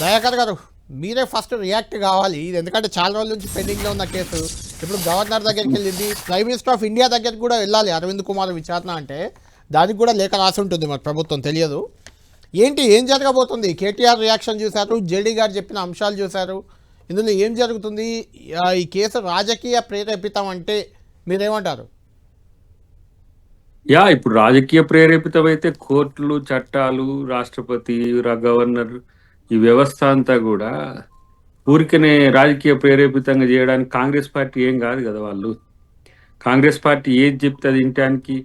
దయాకర్ గారు మీరే first react కావాలి. ఇది ఎందుకంటే చాలా రోజుల నుంచి పెండింగ్లో ఉన్న కేసు. ఇప్పుడు గవర్నర్ దగ్గరికి వెళ్ళింది ప్రైమ్ మినిస్టర్ ఆఫ్ ఇండియా దగ్గరికి కూడా వెళ్ళాలి. అరవింద్ కుమార్ విచారణ అంటే దానికి కూడా లేఖ రాసి ఉంటుంది మరి ప్రభుత్వం తెలియదు. ఏంటి? ఏం జరగబోతుంది? కేటీఆర్ రియాక్షన్ చూశారు జేడీ గారు చెప్పిన అంశాలు చూశారు. ఇందులో ఏం జరుగుతుంది? ఈ కేసు రాజకీయ ప్రేరేపితం అంటే మీరేమంటారు? యా ఇప్పుడు రాజకీయ ప్రేరేపితమైతే కోర్టులు చట్టాలు రాష్ట్రపతి రా- గవర్నర్ ఈ వ్యవస్థ అంతా కూడా ఊరికనే రాజకీయ ప్రేరేపితంగా చేయడానికి కాంగ్రెస్ పార్టీ ఏం కాదు కదా వాళ్ళు. కాంగ్రెస్ పార్టీ ఏది చెప్తే అది వినటానికి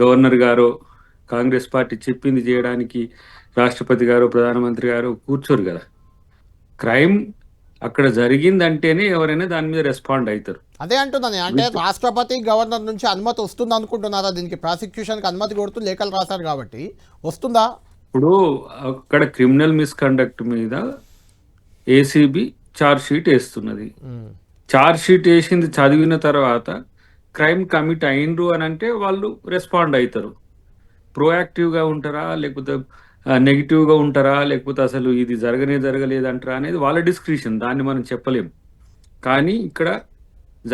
గవర్నర్ గారు కాంగ్రెస్ పార్టీ చెప్పింది చేయడానికి రాష్ట్రపతి గారు ప్రధానమంత్రి గారు కూర్చోరు కదా. క్రైమ్ అక్కడ జరిగిందంటేనే ఎవరైనా దాని మీద రెస్పాండ్ అవుతారు అదే అంటున్నాను. అంటే రాష్ట్రపతి గవర్నర్ నుంచి అనుమతి వస్తుంది అనుకుంటున్నారా దీనికి ప్రాసిక్యూషన్కి అనుమతి కొడుతూ లేఖలు రాశారు కాబట్టి వస్తుందా? ఇప్పుడు అక్కడ క్రిమినల్ మిస్కండక్ట్ మీద ఏసీబీ చార్జ్ షీట్ వేస్తున్నది. చార్జ్ షీట్ వేసింది చదివిన తర్వాత క్రైమ్ కమిట్ అయిండ్రు అని అంటే వాళ్ళు రెస్పాండ్ అవుతారు ప్రోయాక్టివ్గా ఉంటారా? లేకపోతే నెగిటివ్గా ఉంటారా? లేకపోతే అసలు ఇది జరగనే జరగలేదంటారా అనేది వాళ్ళ డిస్క్రిప్షన్ దాన్ని మనం చెప్పలేం. కానీ ఇక్కడ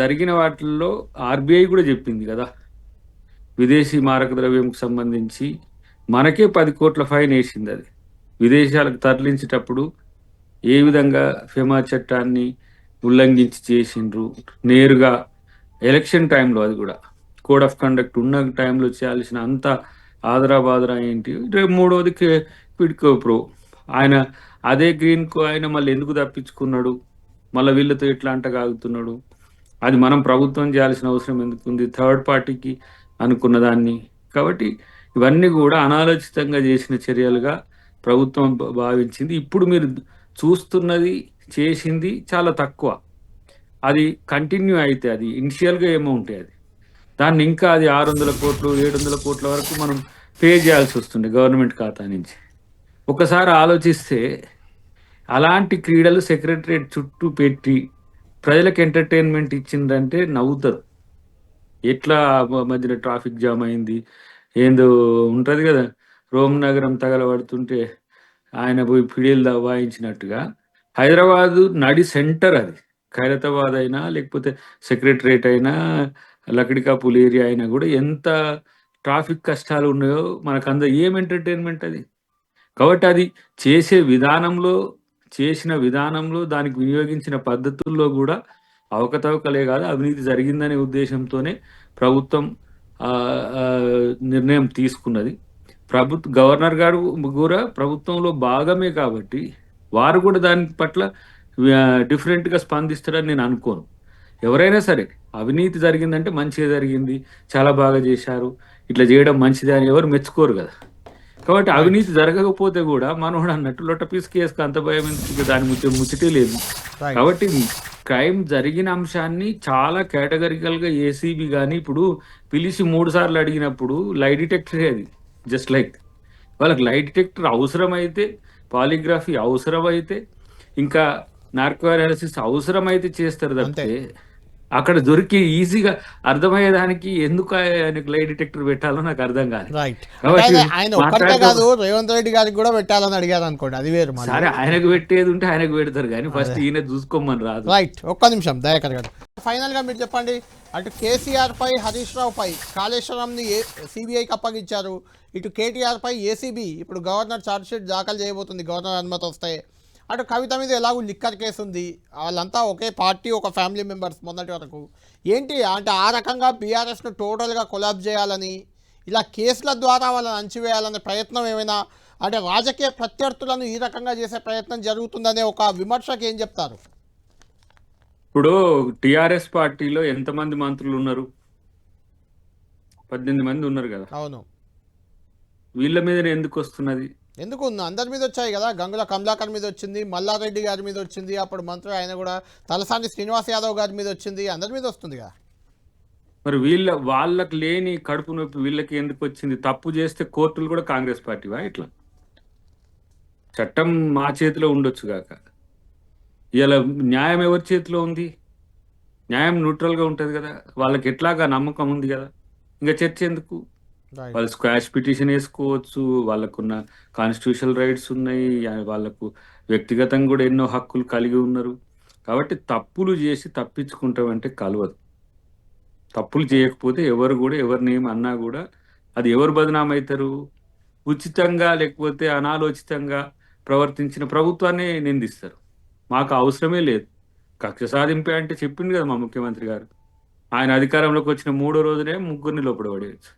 జరిగిన వాటిల్లో ఆర్బీఐ కూడా చెప్పింది కదా. విదేశీ మారక ద్రవ్యంకు సంబంధించి మనకే పది కోట్ల ఫైన్ వేసింది అది. విదేశాలకు తరలించేటప్పుడు ఏ విధంగా ఫెమా చట్టాన్ని ఉల్లంఘించి చేసిండ్రు నేరుగా ఎలక్షన్ టైంలో అది కూడా. కోడ్ ఆఫ్ కండక్ట్ ఉన్న టైంలో చేయాల్సిన అంత ఆదరా బాదరా ఏంటి? రేపు మూడవది క్విడ్కో ప్రో. ఆయన అదే గ్రీన్ కో ఆయన మళ్ళీ ఎందుకు తప్పించుకున్నాడు? మళ్ళీ వీళ్ళతో ఎట్లా అంటగాగుతున్నాడు అది మనం ప్రభుత్వం చేయాల్సిన అవసరం ఎందుకుంది థర్డ్ పార్టీకి అనుకున్న దాన్ని. కాబట్టి ఇవన్నీ కూడా అనాలోచితంగా చేసిన చర్యలుగా ప్రభుత్వం భా- భావించింది. ఇప్పుడు మీరు చూస్తున్నది చేసింది చాలా తక్కువ. అది కంటిన్యూ అయితే అది ఇనిషియల్గా ఏమో ఉంటాయి అది. దాన్ని ఇంకా అది ఆరు వందల కోట్లు ఏడు వందల కోట్ల వరకు మనం పే చేయాల్సి వస్తుంది గవర్నమెంట్ ఖాతా నుంచి. ఒకసారి ఆలోచిస్తే అలాంటి క్రీడలు సెక్రటరేట్ చుట్టూ పెట్టి ప్రజలకు ఎంటర్టైన్మెంట్ ఇచ్చిందంటే నవ్వుతారు. ఎట్లా మధ్యలో ట్రాఫిక్ జామ్ అయింది ఏందో ఉంటుంది కదా రోమ్ నగరం తగలబడుతుంటే ఆయన పోయి పిడియలు దబాయించినట్టుగా హైదరాబాదు నడి సెంటర్ అది. ఖైరతాబాద్ అయినా లేకపోతే సెక్రటరేట్ అయినా లకడికాపుల్ ఏరియా అయినా కూడా ఎంత ట్రాఫిక్ కష్టాలు ఉన్నాయో మనకు అంద ఏం ఎంటర్టైన్మెంట్ అది? కాబట్టి అది చేసే విధానంలో చేసిన విధానంలో దానికి వినియోగించిన పద్ధతుల్లో కూడా అవకతవకలే కాదు అవినీతి జరిగిందనే ఉద్దేశంతోనే ప్రభుత్వం నిర్ణయం తీసుకున్నది. ప్రభుత్వ గవర్నర్ గారు కూడా ప్రభుత్వంలో భాగమే కాబట్టి వారు కూడా దాని పట్ల ఆ, different గా స్పందిస్తారని నేను అనుకోను. ఎవరైనా సరే అవినీతి జరిగిందంటే మంచిగా జరిగింది చాలా బాగా చేశారు ఇట్లా చేయడం మంచిది అని ఎవరు మెచ్చుకోరు కదా. కాబట్టి అవినీతి జరగకపోతే కూడా మనోడు అన్నట్టు లొట్ట పీస్ కేసుకు అంత భయం దాని ముచ్చ ముచ్చటే లేదు. కాబట్టి క్రైమ్ జరిగిన అంశాన్ని చాలా కేటగరికల్గా ఏసీబీ కానీ ఇప్పుడు పిలిచి మూడు సార్లు అడిగినప్పుడు లై డిటెక్టరే అది. జస్ట్ లైక్ వాళ్ళకి లై డిటెక్టర్ అవసరమైతే పాలిగ్రఫీ అవసరమైతే ఇంకా నార్కో అనాలిసిస్ అవసరమైతే చేస్తారు తప్పితే అక్కడ దొరికి ఈజీగా అర్థమయ్యేదానికి ఎందుకు ఆయనకు లై డిటెక్టర్ పెట్టాలో నాకు అర్థం కాదు ఆయన ఒక్కటే కాదు రేవంత్ రెడ్డి గారికి కూడా పెట్టాలని అడిగారు అనుకోండి అది వేరు సరే ఆయనకు పెట్టేది ఉంటే ఆయనకు పెడతారు కానీ ఫస్ట్ ఈయన చూసుకోమని రాదు. రైట్ ఒక్క నిమిషం దయాకర్ గారు. ఫైనల్గా మీరు చెప్పండి అటు కేసీఆర్ పై హరీష్ రావు పై కాళేశ్వరంని ఏ సిబిఐకి అప్పగించారు. ఇటు కేటీఆర్ పై ఏసీబీ ఇప్పుడు గవర్నర్ ఛార్జ్షీట్ దాఖలు చేయబోతుంది గవర్నర్ అనుమతి వస్తే. అటు కవిత మీద ఎలాగో లిక్కర్ కేసు ఉంది. వాళ్ళంతా ఒకే పార్టీ ఒక ఫ్యామిలీ మెంబర్స్ మొన్నటి వరకు. ఏంటి? అంటే ఆ రకంగా బీఆర్ఎస్ను టోటల్గా కొలాబ్ చేయాలని ఇలా కేసుల ద్వారా వాళ్ళని అణచివేయాలనే ప్రయత్నం ఏమైనా అంటే రాజకీయ ప్రత్యర్థులను ఈ రకంగా చేసే ప్రయత్నం జరుగుతుందనే ఒక విమర్శకు ఏం చెప్తారు? ఇప్పుడు టిఆర్ఎస్ పార్టీలో ఎంతమంది మంత్రులు ఉన్నారు? పద్దెనిమిది మంది ఉన్నారు కదా. అవును. వీళ్ళ మీద ఎందుకు వస్తున్నది? ఎందుకు? అందరి మీద వచ్చాయి కదా. గంగుల కమలాకర్ మీద వచ్చింది మల్లారెడ్డి గారి మీద వచ్చింది. అప్పుడు మంత్రి ఆయన కూడా తలసాని శ్రీనివాస్ యాదవ్ గారి మీద వచ్చింది. అందరి మీద వస్తుంది కదా. మరి వీళ్ళ వాళ్ళకి లేని కడుపు నొప్పి వీళ్ళకి ఎందుకు వచ్చింది? తప్పు చేస్తే కోర్టులు కూడా కాంగ్రెస్ పార్టీవా? ఇట్లా చట్టం మా చేతిలో ఉండొచ్చు కాక. ఇలా న్యాయం ఎవరి చేతిలో ఉంది? న్యాయం న్యూట్రల్గా ఉంటుంది కదా. వాళ్ళకి ఎట్లాగా నమ్మకం ఉంది కదా? ఇంకా చర్చ ఎందుకు? రైట్ వాళ్ళు స్క్వాష్ పిటిషన్ వేసుకోవచ్చు వాళ్ళకున్న కాన్స్టిట్యూషనల్ రైట్స్ ఉన్నాయి ఆ, వాళ్ళకు వ్యక్తిగతంగా కూడా ఎన్నో హక్కులు కలిగి ఉన్నారు. కాబట్టి తప్పులు చేసి తప్పించుకుంటామంటే కలవదు. తప్పులు చేయకపోతే ఎవరు కూడా ఎవరిని ఏమి అన్నా కూడా అది ఎవరు బదనాం అవుతారు ఉచితంగా లేకపోతే అనాలోచితంగా ప్రవర్తించిన ప్రభుత్వాన్ని నిందిస్తారు. మాకు అవసరమే లేదు. కక్ష సాధింపే అంటే చెప్పింది కదా మా ముఖ్యమంత్రి గారు. ఆయన అధికారంలోకి వచ్చిన మూడో రోజునే ముగ్గురిని లోపల పడేయచ్చు.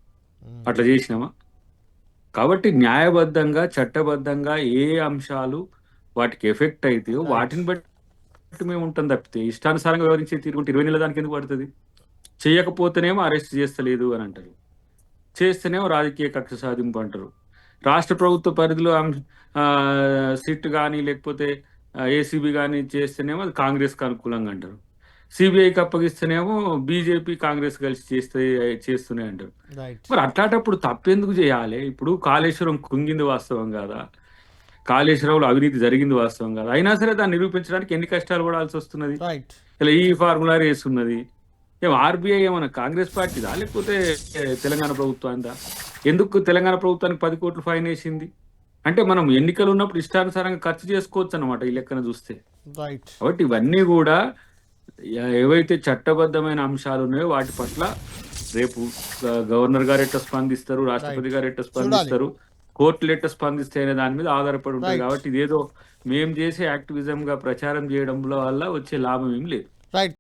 అట్లా చేసినామా? కాబట్టి న్యాయబద్ధంగా చట్టబద్ధంగా ఏ అంశాలు వాటికి ఎఫెక్ట్ అవుతాయో వాటిని బట్టి మేము ఉంటాం తప్పితే ఇష్టానుసారంగా వివరించే తీరుకుంటే ఇరవై నెలల దానికి ఎందుకు పడుతుంది? చేయకపోతేనేమో అరెస్ట్ చేస్తలేదు అని అంటారు. చేస్తేనేమో రాజకీయ కక్ష సాధింపు అంటారు. రాష్ట్ర ప్రభుత్వ పరిధిలో సిట్ కానీ లేకపోతే ఏసీబీ కానీ చేస్తేనేమో అది కాంగ్రెస్కి అనుకూలంగా అంటారు. సిబిఐకి అప్పగిస్తేనేమో బీజేపీ కాంగ్రెస్ కలిసి చేస్తే చేస్తూనే అంటారు. మరి అట్లాంటప్పుడు తప్పెందుకు చేయాలి? ఇప్పుడు కాళేశ్వరం కుంగింది వాస్తవం కాదా? కాళేశ్వరంలో అవినీతి జరిగింది వాస్తవం కాదా? అయినా సరే దాన్ని నిరూపించడానికి ఎన్ని కష్టాలు పడాల్సి వస్తున్నది? ఇలా ఈ ఫార్ములా వేస్తున్నది ఏం ఆర్బీఐ ఏమన్నా కాంగ్రెస్ పార్టీదా? లేకపోతే తెలంగాణ ప్రభుత్వాందా ఎందుకు తెలంగాణ ప్రభుత్వానికి పది కోట్లు ఫైన్ వేసింది? అంటే మనం ఎన్నికలు ఉన్నప్పుడు ఇష్టానుసారంగా ఖర్చు చేసుకోవచ్చు అన్నమాట ఈ లెక్కన చూస్తే. కాబట్టి ఇవన్నీ కూడా ఏవైతే చట్టబద్ధమైన అంశాలు ఉన్నాయో వాటి పట్ల రేపు గవర్నర్ గారు ఎట్లా స్పందిస్తారు రాష్ట్రపతి గారు ఎట్లా స్పందిస్తారు కోర్టులు ఎట్లా స్పందిస్తాయి అనే దాని మీద ఆధారపడి ఉంటాయి. కాబట్టి ఇదేదో మేం చేసే యాక్టివిజం గా ప్రచారం చేయడంలో వల్ల వచ్చే లాభం ఏం లేదు. రైట్